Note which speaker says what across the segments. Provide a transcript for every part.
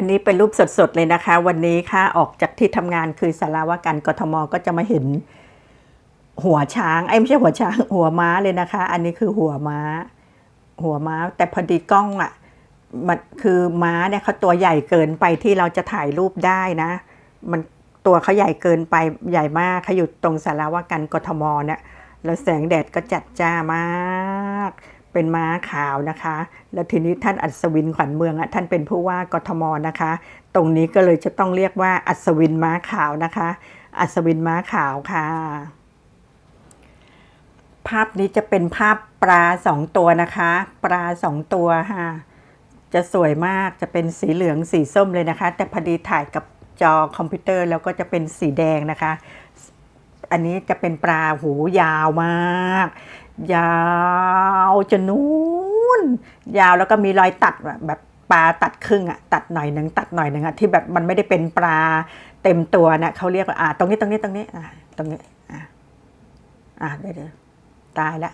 Speaker 1: อันนี้เป็นรูปสดๆเลยนะคะ วันนี้ค่ะออกจากที่ทำงานคือสาราว่าการกทมก็จะมาเห็น หัวช้างไอ้ไม่ใช่หัวช้าง หัวม้าเลยนะคะ อันนี้คือหัวม้า หัวม้า แต่พอดีกล้องอะมันคือม้าเนี่ยเขาตัวใหญ่เกินไปที่เราจะถ่ายรูปได้นะ มันตัวเขาใหญ่เกินไปใหญ่มากเขาอยู่ตรงสาราว่าการกทมเนี่ยแล้วแสงแดดก็จัดจ้ามาก เป็นม้าขาวนะคะ แล้วทีนี้ท่านอัศวินขวัญเมืองอะท่านเป็นผู้ว่ากทมนะคะ ตรงนี้ก็เลยจะต้องเรียกว่าอัศวินม้าขาวนะคะ อัศวินม้าขาวค่ะ ภาพนี้จะเป็นภาพปลาสองตัวนะคะ ปลาสองตัวค่ะ จะสวยมากจะเป็นสีเหลืองสีส้มเลยนะคะ แต่พอดีถ่ายกับจอคอมพิวเตอร์แล้วก็จะเป็นสีแดงนะคะ อันนี้จะเป็นปลาหูยาวมาก ยาวจนนู้นยาวแล้วก็มีรอยตัดแบบปลาตัดครึ่งอะตัดหน่อยหนึ่งตัดหน่อยหนึ่งอะที่แบบมันไม่ได้เป็นปลาเต็มตัวนะเขาเรียกว่าอ่าตรงนี้ตรงนี้ตรงนี้อ่าตรงนี้อ่าอ่าเดี๋ยวเดี๋ยวตายละ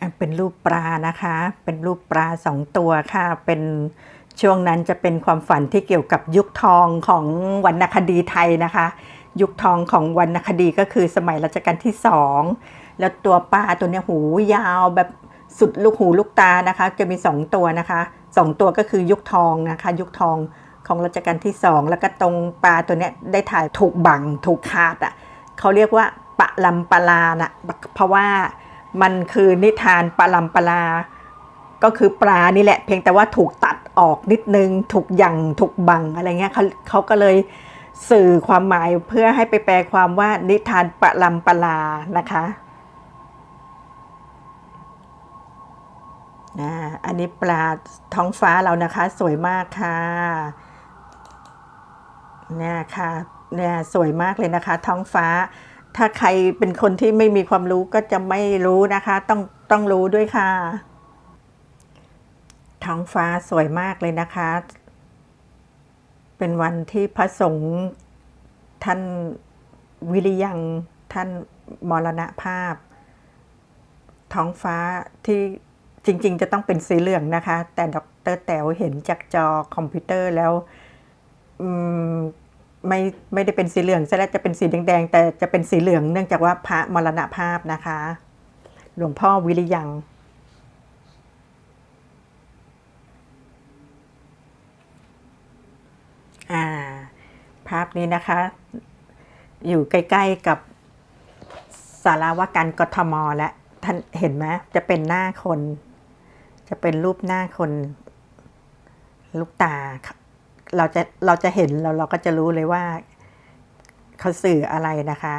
Speaker 1: อะเป็นรูปปลานะคะ เป็นรูปปลาสองตัวค่ะ เป็นช่วงนั้นจะเป็นความฝันที่เกี่ยวกับยุคทองของวรรณคดีไทยนะคะ ยุคทองของวรรณคดีก็คือสมัยรัชกาลที่สอง แล้วตัวปลาตัวเนี้ยหูยาวแบบสุดลูกหูลูกตานะคะ จะมีสองตัวนะคะสองตัวก็คือยุคทองนะคะ ยุคทองของรัชกาลที่สองแล้วก็ตรงปลาตัวเนี้ยได้ถ่ายถูกบังถูกขาดอะเขาเรียกว่าปะลำปลาน่ะเพราะว่ามันคือนิทานปะลำปลา ก็คือปลานี่แหละ เพียงแต่ว่าถูกตัดออกนิดนึง ถูกยังถูกบังอะไรเงี้ยเขาเขาก็เลยสื่อความหมายเพื่อให้ไปแปลความว่านิทานปะลำปลานะคะ อันนี้ปลาท้องฟ้าเรานะคะ สวยมากค่ะเนี่ยค่ะเนี่ยสวยมากเลยนะคะ ท้องฟ้า ถ้าใครเป็นคนที่ไม่มีความรู้ก็จะไม่รู้นะคะ ต้องต้องรู้ด้วยค่ะ ท้องฟ้าสวยมากเลยนะคะ เป็นวันที่พระสงฆ์ท่านวิริยังท่านมรณภาพ ท้องฟ้าที่ จริง ๆ จะต้องเป็นสีเหลืองนะคะ แต่ดรแต๋วเห็นจากจอคอมพิวเตอร์แล้วมไม่ไม่ได้เป็นสีเหลืองซะแล้วจะเป็นสีแดงๆแต่จะเป็นสีเหลืองเนื่องจากว่าพระมรณภาพนะคะ หลวงพ่อวิริยังภาพนี้นะคะ อยู่ใกล้ ๆกับสาราว่าการกทมและท่านเห็นไหมจะเป็นหน้าคน จะเป็นรูปหน้าคนลูกตา เราจะเราจะเห็นเราเราก็จะรู้เลยว่าเขาสื่ออะไรนะคะ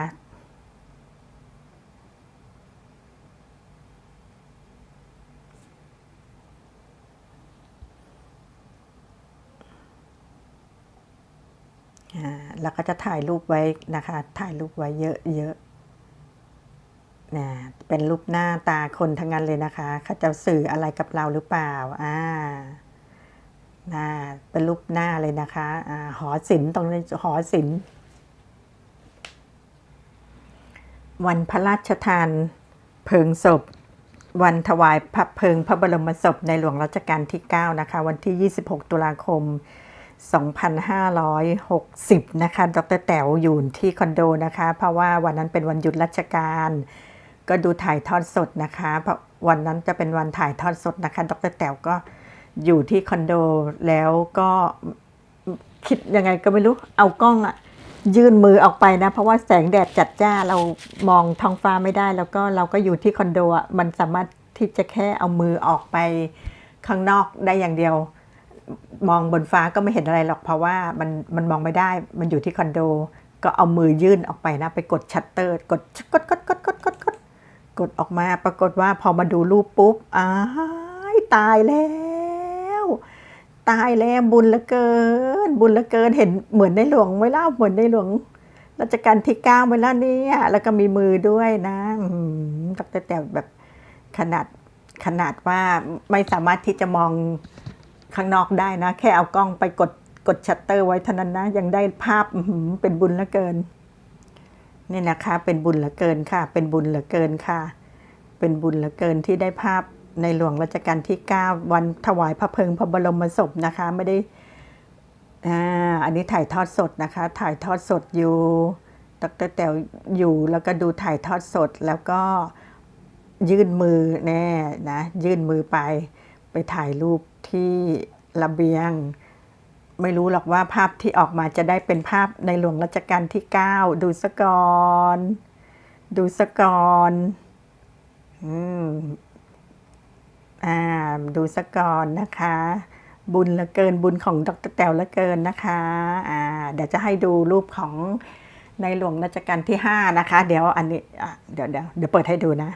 Speaker 1: แล้วก็จะถ่ายรูปไว้นะคะ ถ่ายรูปไว้เยอะๆ นะเป็นรูปหน้าตาคนทั้งนั้นเลยนะคะเขาจะสื่ออะไรกับเราหรือเปล่าอ่าน่าเป็นรูปหน้าเลยนะคะอ่าหอศิลป์ตรงนี้หอศิลป์วันพระราชทานเพลิงศพ วันถวายพระเพลิงพระบรมศพในหลวงรัชกาลที่ 9 นะคะ วันที่ 26 ตุลาคม 2560 นะคะ ดรแต๋วอยู่ที่คอนโดนะคะ เพราะว่าวันนั้นเป็นวันหยุดราชการ ก็ดูถ่ายทอดสดนะคะ เพราะวันนั้นจะเป็นวันถ่ายทอดสดนะคะ ดรแต๋วก็อยู่ที่คอนโดแล้วก็คิดยังไงก็ไม่รู้ เอากล้องอะยื่นมือออกไปนะ เพราะว่าแสงแดดจัดจ้าเรามองท้องฟ้าไม่ได้ แล้วก็เราก็อยู่ที่คอนโดอะมันสามารถที่จะแค่เอามือออกไปข้างนอกได้อย่างเดียว มองบนฟ้าก็ไม่เห็นอะไรหรอกเพราะว่ามันมันมองไม่ได้มันอยู่ที่คอนโด ก็เอามือยื่นออกไปนะ ไปกดชัตเตอร์ กดกดกดกดกด กดออกมาปรากฏว่าพอมาดูรูปปุ๊บอ้ายตายแล้ว ตายแล้วบุญลือเกิน บุญลือเกินเห็นเหมือนในหลวงไหม่เล่าเหมือนในหลวงรัชกาลที่เก้าไหม่ล่ะเนี่ยแล้วก็มีมือด้วยนะอืมดรแต่แบบขนาดขนาดว่าไม่สามารถที่จะมองข้างนอกได้นะ แค่เอากล้องไปกดกดชัตเตอร์ไว้เท่านั้นนะ ยังได้ภาพเป็นบุญลือเกิน นี่นะคะ เป็นบุญเหลือเกินค่ะ เป็นบุญเหลือเกินค่ะ เป็นบุญเหลือเกินที่ได้ภาพในหลวงรัชกาลที่ 9 วันถวายพระเพลิงพระบรมศพนะคะ ไม่ได้อ่าอันนี้ถ่ายทอดสดนะคะ ถ่ายทอดสดอยู่ดรแต๋วอยู่แล้วก็ดูถ่ายทอดสดแล้วก็ยื่นมือแน่นะ ยื่นมือไปไปถ่ายรูปที่ระเบียง ไม่รู้หรอกว่าภาพที่ออกมาจะได้เป็นภาพในหลวงรัชกาลที่ 9 ดูสะก่อนดูสะก่อนอืมอ่าดูสะก่อนนะคะ บุญละเกินบุญของดรแต๋วละเกินนะคะอ่าเดี๋ยวจะให้ดูรูปของในหลวงรัชกาลที่ 5 นะคะ เดี๋ยวอันนี้เดี๋ยวเดี๋ยวเดี๋ยวเปิดให้ดูนะ